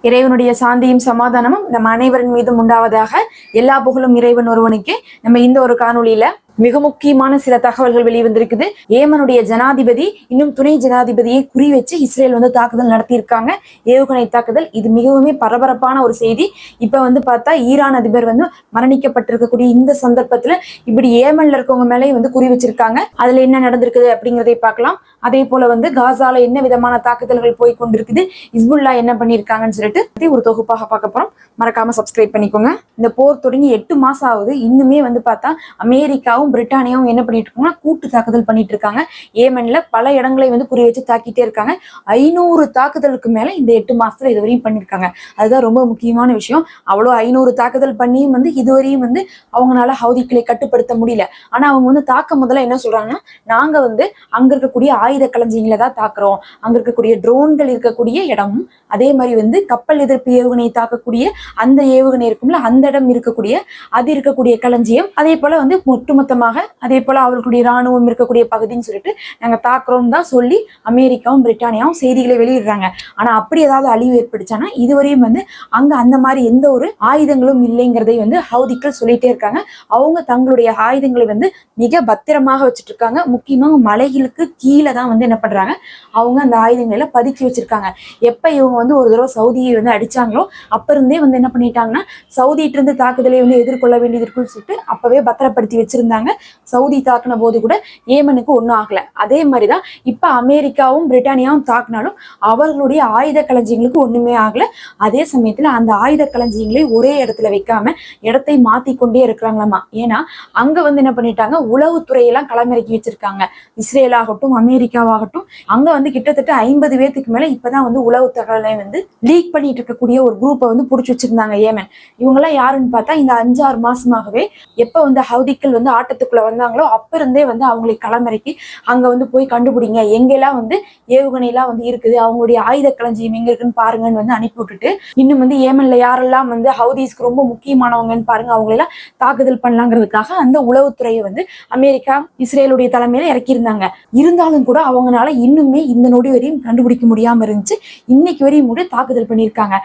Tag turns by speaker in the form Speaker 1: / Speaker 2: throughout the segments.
Speaker 1: இறைவனுடைய சாந்தியும் சமாதானமும் நம் அனைவரின் மீதும் உண்டாவதாக எல்லா புகழும் இறைவன் ஒருவனுக்கே. நம்ம இந்த ஒரு காணொளியில மிக முக்கியமான சில தகவல்கள் வெளிவந்திருக்குது. ஏமனுடைய ஜனாதிபதி இன்னும் துணை ஜனாதிபதியை குறி வச்சு இஸ்ரேல் வந்து தாக்குதல் நடத்தியிருக்காங்க. ஏவுகணை தாக்குதல் இது மிகவும் பரபரப்பான ஒரு செய்தி. இப்ப வந்து பார்த்தா ஈரான் அதிபர் வந்து மரணிக்கப்பட்டிருக்கக்கூடிய இந்த சந்தர்ப்பத்துல இப்படி ஏமன்ல இருக்கவங்க மேலே வந்து குறி வச்சிருக்காங்க. அதுல என்ன நடந்திருக்குது அப்படிங்கிறதை பார்க்கலாம். அதே போல வந்து காசால என்ன விதமான தாக்குதல்கள் போய் கொண்டிருக்குது இஸ்புல்லா என்ன பண்ணியிருக்காங்கன்னு சொல்லிட்டு ஒரு தொகுப்பாக பார்க்க போறோம். மறக்காம சப்ஸ்கிரைப் பண்ணிக்கோங்க. இந்த போர் தொடங்கி எட்டு மாசம் ஆகுது. இன்னுமே வந்து பார்த்தா அமெரிக்காவும் பிரிட்டானியாவும் என்ன பண்ணிட்டு இருக்காங்கன்னா கூட்டு தாக்குதல் பண்ணிட்டு இருக்காங்க. ஏமன்ல பல இடங்களை வந்து குறி வச்சு தாக்கிட்டே இருக்காங்க. ஐநூறு தாக்குதலுக்கு மேல இந்த எட்டு மாசத்துல இதுவரையும் பண்ணியிருக்காங்க அதுதான் ரொம்ப முக்கியமான விஷயம். அவ்வளோ ஐநூறு தாக்குதல் பண்ணியும் வந்து இதுவரையும் வந்து அவங்களால ஹவுதிக்களை கட்டுப்படுத்த முடியல. ஆனா அவங்க வந்து தாக்க முதல்ல என்ன சொல்றாங்கன்னா நாங்க வந்து அங்க இருக்கக்கூடிய ஆயுத களஞ்சியங்களை தான் தாக்குறோம். அங்க இருக்கக்கூடிய ட்ரோன்கள் இருக்கக்கூடிய இடமும் அதே மாதிரி வந்து கப்பல் எதிர்ப்பு ஏவுகணை தாக்கக்கூடிய அந்த ஏவுகணை இருக்கும்ல அந்த இடம் இருக்கக்கூடிய அது இருக்கக்கூடிய களஞ்சியம் அதே போல வந்து ஒட்டுமொத்தமாக அதே போல அவர்களுடைய ராணுவம் இருக்கக்கூடிய பகுதின்னு சொல்லிட்டு நாங்க தாக்குறோம் தான் சொல்லி அமெரிக்காவும் பிரிட்டானியாவும் செய்திகளை வெளியிடுறாங்க. ஆனா அப்படி ஏதாவது அழிவு ஏற்பட்டுச்சானா இதுவரையும் வந்து அங்க அந்த மாதிரி எந்த ஒரு ஆயுதங்களும் இல்லைங்கிறதை வந்து ஹவுதிக்கள் சொல்லிட்டே இருக்காங்க. அவங்க தங்களுடைய ஆயுதங்களை வந்து மிக பத்திரமாக வச்சுட்டு இருக்காங்க முக்கியமாக மலைகளுக்கு கீழே தான் வந்து என்ன பண்றாங்க? அவங்க அந்த ஆயுதங்களை பதுக்கி வச்சிருக்காங்க. எப்ப இவங்க வந்து ஒரு தடவை சவுதியை வந்து அடிச்சாங்களோ அப்ப இருந்தே வந்து என்ன பண்ணிட்டாங்கன்னா சவுதிட்டு இருந்து தாக்குதலை வந்து எதிர்கொள்ள வேண்டியது இருக்குன்னு சொல்லிட்டு அப்பவே பத்திரப்படுத்தி வச்சிருந்தாங்க. சவுதி தாக்குன போது கூட ஏமனுக்கு ஒன்றும் ஆகல. அதே மாதிரி தான் இப்போ அமெரிக்காவும் பிரிட்டானியாவும் தாக்குனாலும் அவர்களுடைய ஆயுத களஞ்சியங்களுக்கு ஒன்றுமே ஆகல. அதே சமயத்தில் அந்த ஆயுத களஞ்சியங்களை ஒரே இடத்துல வைக்காம இடத்தை மாத்தி கொண்டே இருக்கிறாங்களாமா? ஏன்னா அங்க வந்து என்ன பண்ணிட்டாங்க? உளவுத்துறையெல்லாம் களமிறக்கி வச்சிருக்காங்க. இஸ்ரேல் ஆகட்டும் அமெரிக்காவாகட்டும். அங்க வந்து கிட்டத்தட்ட ஐம்பது பேர்த்துக்கு மேல இப்பதான் வந்து உளவு தகவலை வந்து லீக் பண்ணிட்டு இருக்கக்கூடிய ஒரு குரூப்பை வந்து புடிச்சு வச்சிருந்தாங்க ஏமன். இவங்கெல்லாம் யாருன்னு பார்த்தா இந்த அஞ்சாறு மாசமாகவே எப்ப வந்து ஹவுதிக்கள் வந்து ஆட்ட ஆட்டத்துக்குள்ள வந்தாங்களோ அப்ப இருந்தே வந்து அவங்களை களமிறக்கி அங்க வந்து போய் கண்டுபிடிங்க. எங்கெல்லாம் வந்து ஏவுகணையெல்லாம் வந்து இருக்குது அவங்களுடைய ஆயுத களஞ்சியம் எங்க இருக்குன்னு பாருங்கன்னு வந்து அனுப்பி விட்டுட்டு இன்னும் வந்து ஏமன்ல யாரெல்லாம் வந்து ஹவுதீஸ்க்கு ரொம்ப முக்கியமானவங்கன்னு பாருங்க அவங்களெல்லாம் தாக்குதல் பண்ணலாங்கிறதுக்காக அந்த உளவுத்துறையை வந்து அமெரிக்கா இஸ்ரேலுடைய தலைமையில இறக்கியிருந்தாங்க. இருந்தாலும் கூட அவங்களால இன்னுமே இந்த நொடி வரையும் கண்டுபிடிக்க முடியாம இருந்துச்சு. இன்னைக்கு வரையும் கூட தாக்குதல் பண்ணியிருக்காங்க.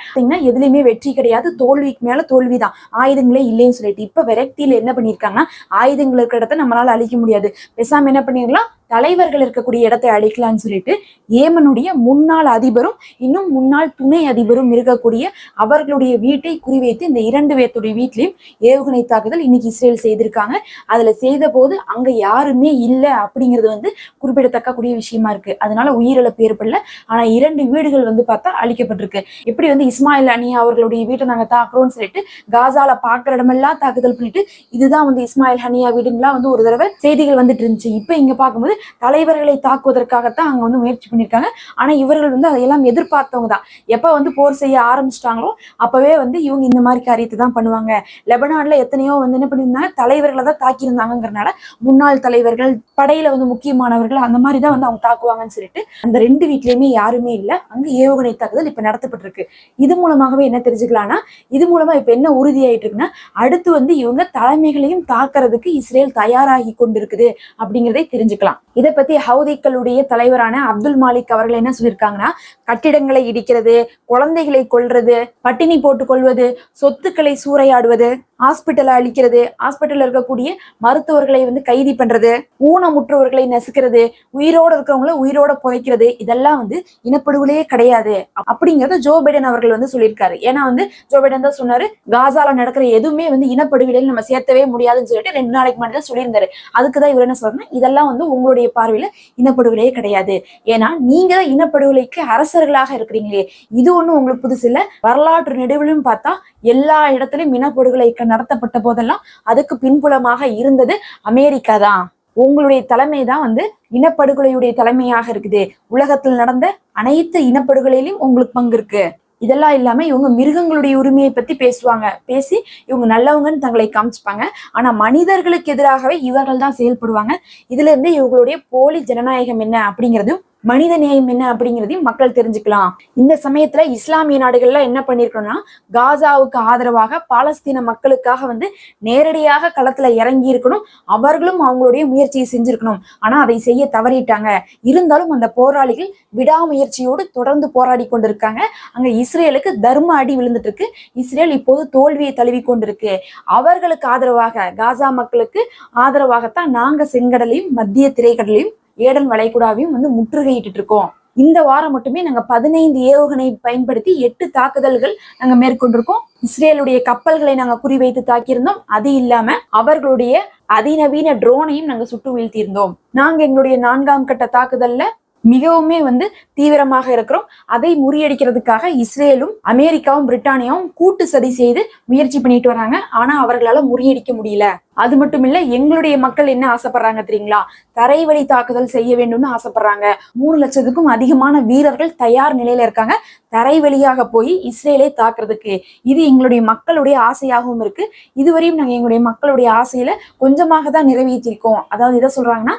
Speaker 1: எதுலையுமே வெற்றி கிடையாது. தோல்விக்கு மேல தோல்விதான். ஆயுதங்களே இல்லைன்னு சொல்லிட்டு இப்ப விரக்தியில என்ன பண்ணியிருக்காங்கன்னா ஆயுதங்கள் இருக்கிற இடத்த நம்மளால அழிக்க முடியாது. பேசாம என்ன பண்ணிடலாம்? தலைவர்கள் இருக்கக்கூடிய இடத்தை அழிக்கலாம்னு சொல்லிட்டு ஏமனுடைய முன்னாள் அதிபரும் இன்னும் முன்னாள் துணை அதிபரும் இருக்கக்கூடிய அவர்களுடைய வீட்டை குறிவைத்து இந்த இரண்டு பேர்த்துடைய வீட்லையும் ஏவுகணை தாக்குதல் இன்னைக்கு இஸ்ரேல் செய்திருக்காங்க. அதுல செய்த போது அங்க யாருமே இல்லை அப்படிங்கிறது வந்து குறிப்பிடத்தக்க கூடிய விஷயமா இருக்கு. அதனால உயிரிழப்பு ஏற்படல. ஆனா இரண்டு வீடுகள் வந்து பார்த்தா அழிக்கப்பட்டிருக்கு. எப்படி வந்து இஸ்மாயில் அணி அவர்களுடைய வீட்டை நாங்க தாக்குறோம்னு சொல்லிட்டு காசால பாக்குற இடமெல்லாம் தாக்குதல் பண்ணிட்டு இதுதான் வந்து இஸ்மாயில் ஹனியா வீடுங்களாம் வந்து ஒரு தடவை செய்திகள் வந்துட்டு இருந்துச்சு. இப்ப இங்க பார்க்கும்போது தலைவர்களை தாக்குவதற்காகத்தான் அங்க வந்து முயற்சி பண்ணியிருக்காங்க. ஆனா இவர்கள் வந்து அதையெல்லாம் எதிர்பார்த்தவங்க தான். எப்ப வந்து போர் செய்ய ஆரம்பிச்சிட்டாங்களோ அப்பவே வந்து இவங்க இந்த மாதிரி காரியத்தை தான் பண்ணுவாங்க. லெபனான்ல எத்தனையோ வந்து என்ன பண்ணியிருந்தாங்க? தலைவர்களை தான் தாக்கியிருந்தாங்கிறனால முன்னாள் தலைவர்கள் படையில வந்து முக்கியமானவர்கள் அந்த மாதிரி தான் வந்து அவங்க தாக்குவாங்கன்னு சொல்லிட்டு அந்த ரெண்டு வீட்லயுமே யாருமே இல்லை. அங்க ஏவுகணை தாக்குதல் இப்ப நடத்தப்பட்டிருக்கு. இது மூலமாகவே என்ன தெரிஞ்சுக்கலாம்னா இது மூலமா இப்ப என்ன உறுதியாயிட்டு இருக்குன்னா அடுத்து வந்து இவங்க தலைமைகளையும் தாக்குறதுக்கு இஸ்ரேல் தயாராகி கொண்டிருக்குது அப்படிங்கிறதை தெரிஞ்சுக்கலாம். இதை பத்தி ஹவுதிக்களுடைய தலைவரான அப்துல் மாலிக் அவர்கள் என்ன சொல்லியிருக்காங்கன்னா கட்டிடங்களை இடிக்கிறது குழந்தைகளை கொல்றது பட்டினி போட்டு கொள்வது சொத்துக்களை சூறையாடுவது ஹாஸ்பிட்டலை அழிக்கிறது ஹாஸ்பிட்டல்ல இருக்கக்கூடிய மருத்துவர்களை வந்து கைதி பண்றது ஊனமுற்றவர்களை நசுக்கிறது உயிரோட இருக்கிறவங்கள உயிரோட புதைக்கிறது இதெல்லாம் வந்து இனப்படுகொலையே கிடையாது. அப்படிங்கறத ஜோ பைடன் அவர்கள் வந்து சொல்லியிருக்காரு. ஏன்னா வந்து ஜோ பைடன் தான் சொன்னாரு காசால நடக்கிற எதுவுமே வந்து இனப்படுகொலையில் நம்ம சேர்த்தவே முடியாதுன்னு சொல்லிட்டு ரெண்டு நாளைக்கு முன்னாடி தான் சொல்லியிருந்தாரு. அதுக்கு தான் இவர் என்ன சொல்றாருன்னா இதெல்லாம் வந்து உங்களுடைய பார்வையில இனப்படுகொலையே கிடையாது. ஏன்னா நீங்க தான் இனப்படுகொலைக்கு அரசர்களாக இருக்கிறீங்களே. இது ஒண்ணு உங்களுக்கு புதுசு இல்ல. வரலாற்று நெடுவிலும் பார்த்தா எல்லா இடத்துலயும் இனப்படுகொலை நடத்தப்பட்ட போதெல்லாம் அதுக்கு பின்புலமாக இருந்தது அமெரிக்கா தான். உங்களுடைய தலைமை தான் வந்து இனப்படுகொலையுடைய தலைமையாக இருக்குது. உலகத்தில் நடந்த அனைத்து இனப்படுகொலையிலும் உங்களுக்கு பங்கு இருக்கு. இதெல்லாம் இல்லாம இவங்க மிருகங்களுடைய உரிமையை பத்தி பேசுவாங்க. பேசி இவங்க நல்லவங்கன்னு தங்களை காமிச்சுப்பாங்க. ஆனா மனிதர்களுக்கு எதிராகவே இவர்கள் தான் செயல்படுவாங்க. இதுல இருந்து இவங்களுடைய போலி ஜனநாயகம் என்ன அப்படிங்கிறதும் மனித நேயம் என்ன அப்படிங்கிறதையும் மக்கள் தெரிஞ்சுக்கலாம். இந்த சமயத்துல இஸ்லாமிய நாடுகள்ல என்ன பண்ணிருக்கணும்னா காசாவுக்கு ஆதரவாக பாலஸ்தீன மக்களுக்காக வந்து நேரடியாக களத்துல இறங்கி இருக்கணும். அவர்களும் அவங்களுடைய முயற்சியை செஞ்சிருக்கணும். ஆனா அதை செய்ய தவறிட்டாங்க. இருந்தாலும் அந்த போராளிகள் விடாமுயற்சியோடு தொடர்ந்து போராடி கொண்டிருக்காங்க. அங்க இஸ்ரேலுக்கு தர்ம அடி விழுந்துட்டு இருக்கு இஸ்ரேல் இப்போது தோல்வியை தழுவி கொண்டிருக்கு. அவர்களுக்கு ஆதரவாக காசா மக்களுக்கு ஆதரவாகத்தான் நாங்க செங்கடலையும் மத்திய திரைக்கடலையும் ஏடன் வளைகுடாவையும் வந்து முற்றுகையிட்டு இருக்கோம் இந்த வாரம் மட்டுமே நாங்க பதினைந்து ஏவுகணை பயன்படுத்தி எட்டு தாக்குதல்கள் நாங்க மேற்கொண்டிருக்கோம். இஸ்ரேலுடைய கப்பல்களை நாங்க குறிவைத்து தாக்கியிருந்தோம். அது இல்லாம அவர்களுடைய அதிநவீன ட்ரோனையும் நாங்க சுட்டு வீழ்த்தியிருந்தோம். நாங்க எங்களுடைய நான்காம் கட்ட தாக்குதல்ல மிகவுமே வந்து தீவிரமாக இருக்கிறோம். அதை முறியடிக்கிறதுக்காக இஸ்ரேலும் அமெரிக்காவும் பிரிட்டானியாவும் கூட்டு சதி செய்து முயற்சி பண்ணிட்டு வராங்க. ஆனா அவர்களால முறியடிக்க முடியல. அது மட்டும் இல்ல எங்களுடைய மக்கள் என்ன ஆசைப்படுறாங்க தெரியுங்களா? தரைவழி தாக்குதல் செய்ய வேண்டும்னு ஆசைப்படுறாங்க. மூணு லட்சத்துக்கும் அதிகமான வீரர்கள் தயார் நிலையில இருக்காங்க. தரை வழியாக போய் இஸ்ரேலை தாக்குறதுக்கு. இது எங்களுடைய மக்களுடைய ஆசையாகவும் இருக்கு. இதுவரையும் நாங்க எங்களுடைய மக்களுடைய ஆசையில கொஞ்சமாக தான் நிறைவேற்றிருக்கோம் அதாவது இதை சொல்றாங்கன்னா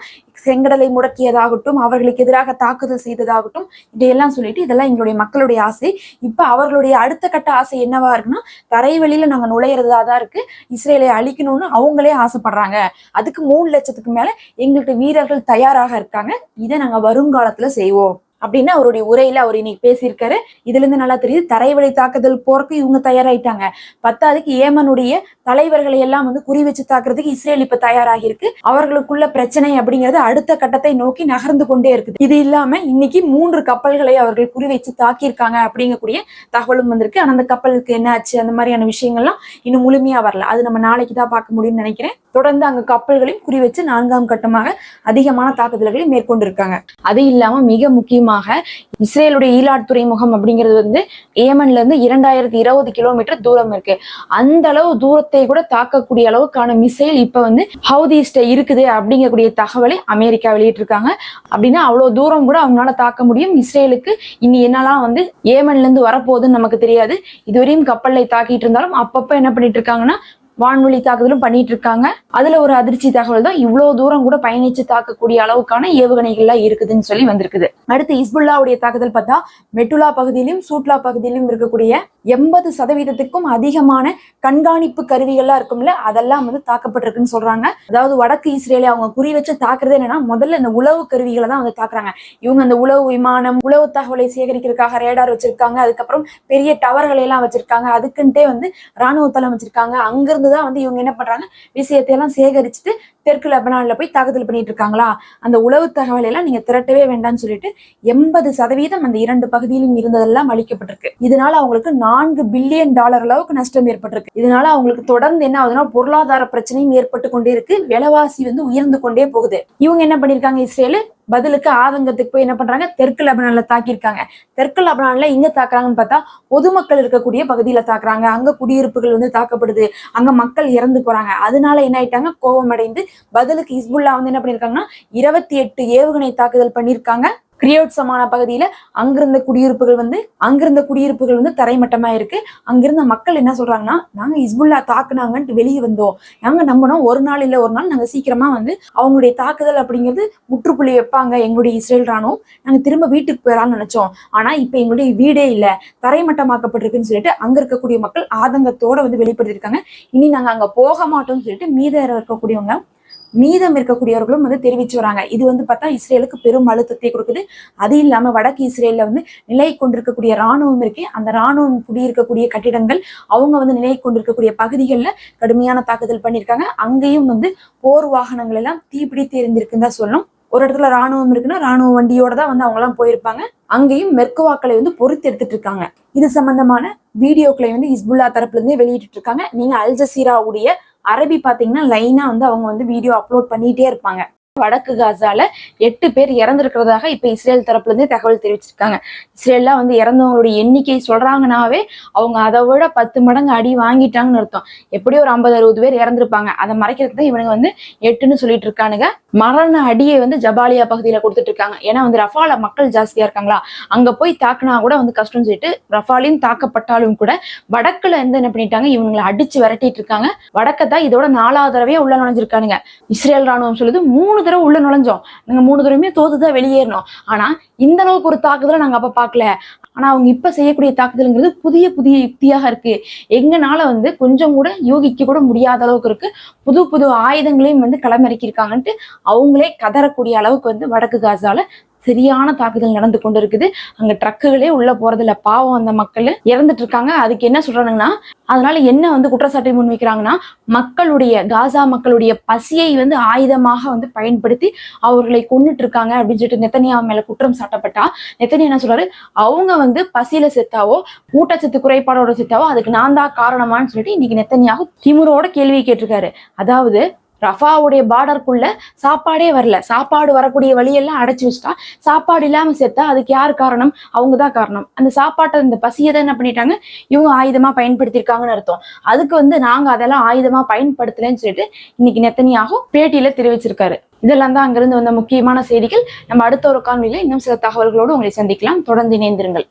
Speaker 1: செங்கடலை முடக்கியதாகட்டும் அவர்களுக்கு எதிராக தாக்குதல் செய்ததாகட்டும் இதையெல்லாம் சொல்லிட்டு இதெல்லாம் எங்களுடைய மக்களுடைய ஆசை. இப்ப அவர்களுடைய அடுத்த கட்ட ஆசை என்னவா இருக்குன்னா தரைவழியில நாங்க நுழையிறதா தான் இருக்கு. இஸ்ரேலை அழிக்கணும்னு அவங்களே ஆசைப்படுறாங்க. அதுக்கு மூணு லட்சத்துக்கு மேல எங்கள்கிட்ட வீரர்கள் தயாராக இருக்காங்க. இதை நாங்க வருங்காலத்துல செய்வோம். அப்படின்னு அவருடைய உரையில அவர் இன்னைக்கு பேசியிருக்காரு. இதுல இருந்து நல்லா தெரியுது தரைவழி தாக்குதல் போறக்கு இவங்க தயாராயிட்டாங்க. பத்தாவதுக்கு ஏமனுடைய தலைவர்களை எல்லாம் வந்து குறி வச்சு தாக்குறதுக்கு இஸ்ரேல் இப்ப தயாராகி இருக்கு அவர்களுக்குள்ள பிரச்சனை அப்படிங்கிறது அடுத்த கட்டத்தை நோக்கி நகர்ந்து கொண்டே இருக்குது. இது இல்லாம இன்னைக்கு மூன்று கப்பல்களை அவர்கள் குறி வச்சு தாக்கியிருக்காங்க அப்படிங்கக்கூடிய தகவலும் வந்திருக்கு. ஆனா அந்த கப்பலுக்கு என்ன ஆச்சு அந்த மாதிரியான விஷயங்கள்லாம் இன்னும் முழுமையா வரல. அது நம்ம நாளைக்கு தான் பார்க்க முடியும்னு நினைக்கிறேன். தொடர்ந்து அங்க கப்பல்களையும் குறி வச்சு நான்காம் கட்டமாக அதிகமான தாக்குதல்களை மேற்கொண்டிருக்காங்க. அது இல்லாம மிக முக்கியமாக இஸ்ரேலுடைய ஈலாட் துறைமுகம் அப்படிங்கிறது வந்து ஏமன்ல இருந்து இரண்டாயிரத்தி இருபது கிலோமீட்டர் தூரம் இருக்கு. அந்த அளவு தூரத்தை கூட தாக்கக்கூடிய அளவுக்கான மிசைல் இப்ப வந்து ஹவுதீஸ்ட இருக்குது அப்படிங்கக்கூடிய தகவலை அமெரிக்கா வெளியிட்டிருக்காங்க. அப்படின்னா அவ்வளவு தூரம் கூட அவங்களால தாக்க முடியும். இஸ்ரேலுக்கு இனி என்னெல்லாம் வந்து ஏமன்ல இருந்து வரப்போகுதுன்னு நமக்கு தெரியாது. இதுவரையும் கப்பலை தாக்கிட்டு இருந்தாலும் அப்பப்ப என்ன பண்ணிட்டு இருக்காங்கன்னா வான்வெளி தாக்குதலும் பண்ணிட்டு இருக்காங்க அதுல ஒரு அதிர்ச்சி தகவல் தான் இவ்வளவு தூரம் கூட பயணிச்சு தாக்கக்கூடிய அளவுக்கான ஏவுகணைகள்லாம் இருக்குதுன்னு சொல்லி வந்திருக்குது. அடுத்து இஸ்புல்லாவுடைய தாக்குதல் பார்த்தா மெட்டுலா பகுதியிலும் சூட்லா பகுதியிலும் இருக்கக்கூடிய எண்பது சதவீதத்துக்கும் அதிகமான கண்காணிப்பு கருவிகள்லாம் இருக்கும்ல அதெல்லாம் வந்து தாக்கப்பட்டிருக்குன்னு சொல்றாங்க. அதாவது வடக்கு இஸ்ரேலை அவங்க குறி வச்சு தாக்குறது என்னன்னா முதல்ல இந்த உளவு கருவிகளை தான் வந்து தாக்குறாங்க. இவங்க அந்த உளவு விமானம் உளவு தகவலை சேகரிக்கிறதுக்காக ரேடார் வச்சிருக்காங்க. அதுக்கப்புறம் பெரிய டவர்களை எல்லாம் வச்சிருக்காங்க. அதுக்குன்ட்டே வந்து ராணுவ தளம் வச்சிருக்காங்க. அங்கிருந்து தான் வந்து இவங்க என்ன பண்றாங்க விஷயத்தை எல்லாம் சேகரிச்சுட்டு தெற்கு லெபனான்ல போய் தாக்குதல் பண்ணிட்டு இருக்காங்களா? அந்த உளவு தகவலை எல்லாம் நீங்க திரட்டவே வேண்டாம்னு சொல்லிட்டு எண்பது சதவீதம் அந்த இரண்டு பகுதியிலும் இருந்ததெல்லாம் அளிக்கப்பட்டிருக்கு இதனால அவங்களுக்கு நான்கு பில்லியன் டாலர் அளவுக்கு நஷ்டம் ஏற்பட்டிருக்கு. இதனால அவங்களுக்கு தொடர்ந்து என்ன ஆகுதுன்னா பொருளாதார பிரச்சனையும் ஏற்பட்டு கொண்டே இருக்கு. விலைவாசி வந்து உயர்ந்து கொண்டே போகுது. இவங்க என்ன பண்ணிருக்காங்க இஸ்ரேலு? பதிலுக்கு ஆதங்கத்துக்கு போய் என்ன பண்றாங்க? தெற்கு லெபனான்ல தாக்கியிருக்காங்க. தெற்கு லெபனான்ல எங்க தாக்குறாங்கன்னு பார்த்தா பொதுமக்கள் இருக்கக்கூடிய பகுதியில தாக்குறாங்க. அங்க குடியிருப்புகள் வந்து தாக்கப்படுது. அங்க மக்கள் இறந்து போறாங்க. அதனால என்ன ஆயிட்டாங்க? கோபம் அடைந்து பதிலுக்கு இஸ்புல்லா வந்து என்ன பண்ணிருக்காங்கன்னா இருபத்தி எட்டு ஏவுகணை தாக்குதல் பண்ணியிருக்காங்க. கிரியோட் சமான பகுதியில அங்கிருந்த குடியிருப்புகள் வந்து அங்கிருந்த குடியிருப்புகள் வந்து தரைமட்டமா இருக்கு. அங்கிருந்த மக்கள் என்ன சொல்றாங்கன்னா நாங்க இஸ்புல்லா தாக்குனாங்கன்ட்டு வெளியே வந்தோம். நாங்க நம்பினோம் ஒரு நாள் இல்ல ஒரு நாள் நாங்க சீக்கிரமா வந்து அவங்களுடைய தாக்குதல் அப்படிங்கிறது முற்றுப்புள்ளி வைப்பாங்க எங்களுடைய இஸ்ரேல் ராணுவம். நாங்க திரும்ப வீட்டுக்கு போயிடலாம்னு நினைச்சோம். ஆனா இப்ப எங்களுடைய வீடே இல்ல. தரைமட்டமாக்கப்பட்டிருக்குன்னு சொல்லிட்டு அங்க இருக்கக்கூடிய மக்கள் ஆதங்கத்தோட வந்து வெளிப்படுத்திருக்காங்க இனி நாங்க அங்க போக மாட்டோம்னு சொல்லிட்டு மீத இருக்கக்கூடியவங்க மீதம் இருக்கக்கூடியவர்களும் வந்து தெரிவிச்சு வராங்க. இது வந்து பார்த்தா இஸ்ரேலுக்கு பெரும் அழுத்தத்தை கொடுக்குது. அது இல்லாம வடக்கு இஸ்ரேல்ல வந்து நிலை கொண்டிருக்கக்கூடிய ராணுவம் இருக்கு அந்த ராணுவம் குடியிருக்கக்கூடிய கட்டிடங்கள் அவங்க வந்து நிலை கொண்டிருக்கக்கூடிய பகுதிகளில் கடுமையான தாக்குதல் பண்ணியிருக்காங்க. அங்கேயும் வந்து போர் வாகனங்கள் எல்லாம் தீப்பிடித்து எரிந்திருக்குன்னு தான் சொல்லணும். ஒரு இடத்துல ராணுவம் இருக்குன்னா ராணுவ வண்டியோட தான் வந்து அவங்கலாம் போயிருப்பாங்க. அங்கேயும் மெர்க்குவாக்களை வந்து பொறுத்து எடுத்துட்டு இருக்காங்க. இது சம்பந்தமான வீடியோக்களை வந்து இஸ்புல்லா தரப்புல இருந்தே வெளியிட்டு இருக்காங்க. நீங்க அல் அரபி பார்த்தீங்கன்னா லைனா வந்து அவங்க வந்து வீடியோ அப்லோட் பண்ணிட்டே இருப்பாங்க. வடக்கு காசால எட்டு பேர் இறந்திருக்கிறதாக இப்ப இஸ்ரேல் தரப்புல இருந்தே தகவல் தெரிவிச்சிருக்காங்க. இஸ்ரேல்லாம் வந்து இறந்தவங்களுடைய எண்ணிக்கை சொல்றாங்கனாவே அவங்க அதை விட பத்து மடங்கு அடி வாங்கிட்டாங்கன்னு அர்த்தம். எப்படியும் ஒரு ஐம்பது அறுபது பேர் இறந்திருப்பாங்க. அதை மறைக்கிறதுக்கு தான் இவனுங்க வந்து எட்டுன்னு சொல்லிட்டு இருக்கானுங்க. மரண அடியை வந்து ஜபாலியா பகுதியில கொடுத்துட்டு இருக்காங்க. ஏன்னா வந்து ரஃபால மக்கள் ஜாஸ்தியா இருக்காங்களா? அங்க போய் தாக்குனா கூட வந்து கஷ்டம்னு சொல்லிட்டு ரஃபாலையும் தாக்கப்பட்டாலும் கூட வடக்குல இருந்து என்ன பண்ணிட்டாங்க? இவங்களை அடிச்சு விரட்டிட்டு இருக்காங்க. வடக்கத்தான் இதோட நாலாவது தடவையே உள்ள நுழைஞ்சிருக்கானுங்க. இஸ்ரேல் ராணுவம் சொல்லுது மூணு தடவை உள்ள நுழைஞ்சோம். நாங்க மூணு தடவையுமே தோத்துதான் வெளியேறணும் ஆனா இந்த அளவுக்கு ஒரு தாக்குதலை நாங்க அப்ப பார்க்கல. ஆனா அவங்க இப்ப செய்யக்கூடிய தாக்குதல்ங்கிறது புதிய புதிய யுக்தியாக இருக்கு. எங்கனால வந்து கொஞ்சம் கூட யூகிக்க கூட முடியாத அளவுக்கு இருக்கு. புது புது ஆயுதங்களையும் வந்து களமிறக்கியிருக்காங்கன்ட்டு அவங்களே கதறக்கூடிய அளவுக்கு வந்து வடக்கு காசால சரியான தாக்குதல் நடந்து கொண்டு இருக்குது அங்க ட்ரக்குகளே உள்ள போறதில்ல. பாவம் அந்த மக்கள். இறந்துட்டு இருக்காங்க. அதுக்கு என்ன சொல்றாங்கன்னா அதனால என்ன வந்து குற்றச்சாட்டை முன்வைக்கிறாங்கன்னா மக்களுடைய காசா மக்களுடைய பசியை வந்து ஆயுதமாக வந்து பயன்படுத்தி அவர்களை கொன்னுட்டு இருக்காங்க அப்படின்னு சொல்லிட்டு நெத்தனியா மேல குற்றம் சாட்டப்பட்டா. நெத்தனியா என்ன சொல்றாரு? அவங்க வந்து பசியில செத்தாவோ ஊட்டச்சத்து குறைபாடோட செத்தாவோ அதுக்கு நான் தான் காரணமான்னு சொல்லிட்டு இன்னைக்கு நெத்தனியாவும் திமுறோட கேள்வி கேட்டிருக்காரு. அதாவது ரஃபாவுடைய பார்டருக்குள்ள சாப்பாடே வரல. சாப்பாடு வரக்கூடிய வழியெல்லாம் அடைச்சி வச்சுட்டா. சாப்பாடு இல்லாமல் செத்தா அதுக்கு யார் காரணம்? அவங்க தான் காரணம். அந்த சாப்பாட்டை இந்த பசியை தான் என்ன பண்ணிட்டாங்க? இவங்க ஆயுதமாக பயன்படுத்தியிருக்காங்கன்னு அர்த்தம். அதுக்கு வந்து நாங்கள் அதெல்லாம் ஆயுதமாக பயன்படுத்தலைன்னு சொல்லிட்டு இன்னைக்கு நெத்தனியாக பேட்டியில் தெரிவிச்சிருக்காரு. இதெல்லாம் தான் அங்கிருந்து வந்த முக்கியமான செய்திகள். நம்ம அடுத்த ஒரு காணொலியில் இன்னும் சில தகவல்களோடு உங்களை சந்திக்கலாம். தொடர்ந்து இணைந்திருங்கள்.